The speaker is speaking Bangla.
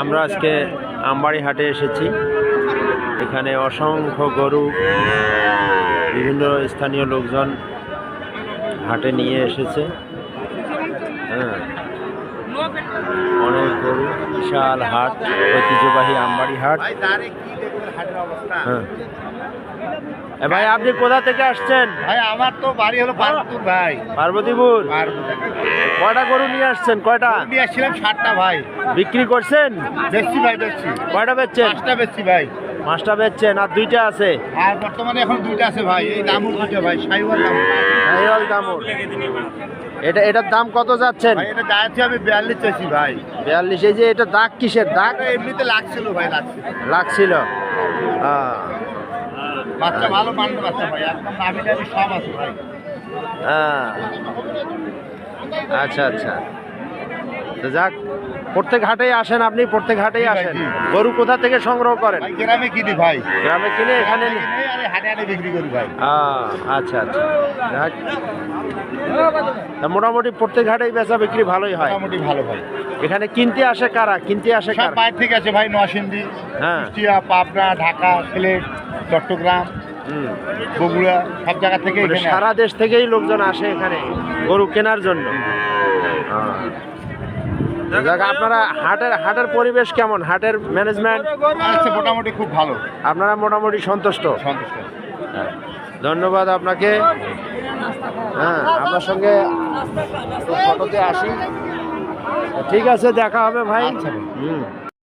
আমরা আজকে আমবাড়ি হাটে এসেছি। এখানে অসংখ্য গরু, বিভিন্ন স্থানীয় লোকজন হাটে নিয়ে এসেছে। হ্যাঁ অনেক গরু, বিশাল হাট, ঐতিহ্যবাহী আমবাড়ি হাট। ভাই হ্যাঁ। ভাই আপনি কোথা থেকে আসছেন? ভাই আমার তো বাড়ি হলো পার্বতীপুর ভাই। পার্বতীপুর? পার্বতী। কয়টা গরু নিয়ে আসছেন? কয়টা? নিয়ে আসছিলাম ষাটটা ভাই। বিক্রি করছেন? বেশি ভাই বেশি কয়টা বেচছেন? পাঁচটা বেচছি ভাই। পাঁচটা বেচছেন আর দুইটা আছে? আর বর্তমানে এখন দুইটা আছে ভাই এই দামুর দুইটা ভাই সাইওয়াল দাম। নাইরল দামুর এটা এটার দাম কত যাচ্ছেন? এটা যাচ্ছে আমি বিয়াল্লিশ চাইছি ভাই। বিয়াল্লিশ এই যে এটা দাগ কিসের? দাগ? এমনিতে লাগছিল ভাই লাগছিল। লাগছিল। বাচ্চা ভালো মানতে বাচ্চা ভাই একদম নামি টামি সব আছে ভাই। আহ। আচ্ছা আচ্ছা। তো যাক প্রত্যেক হাটেই আসেন আপনি প্রত্যেক হাটেই আসেন। গরু কোথা থেকে সংগ্রহ করেন? গ্রামে কিনি ভাই? গ্রামে কিনে এখানে হাটে হাটে বিক্রি করি ভাই। আচ্ছা আচ্ছা। মোটামুটি প্রত্যেক হাটেই বেচা বিক্রি ভালোই হয়। মোটামুটি ভালো ভাই। এখানে কিনতে আসে কারা? কিনতে আসে কারা? বাইরে থেকে আছে ভাই নরসিংদী হ্যাঁ। পাবনা ঢাকা সিলেট চট্টগ্রাম। বগুড়া সব জায়গা থেকে মানে সারা দেশ থেকেই লোকজন আসে এখানে গরু কেনার জন্য। যাক আপনারা হাটের হাটের পরিবেশ কেমন? হাটের ম্যানেজমেন্ট মোটামুটি খুব ভালো। আপনারা মোটামুটি সন্তুষ্ট? সন্তুষ্ট। হ্যাঁ। ধন্যবাদ আপনাকে। হ্যাঁ আপনার সঙ্গে ফটোতে আসি। ঠিক আছে দেখা হবে ভাই। আচ্ছা ভাই। হুম।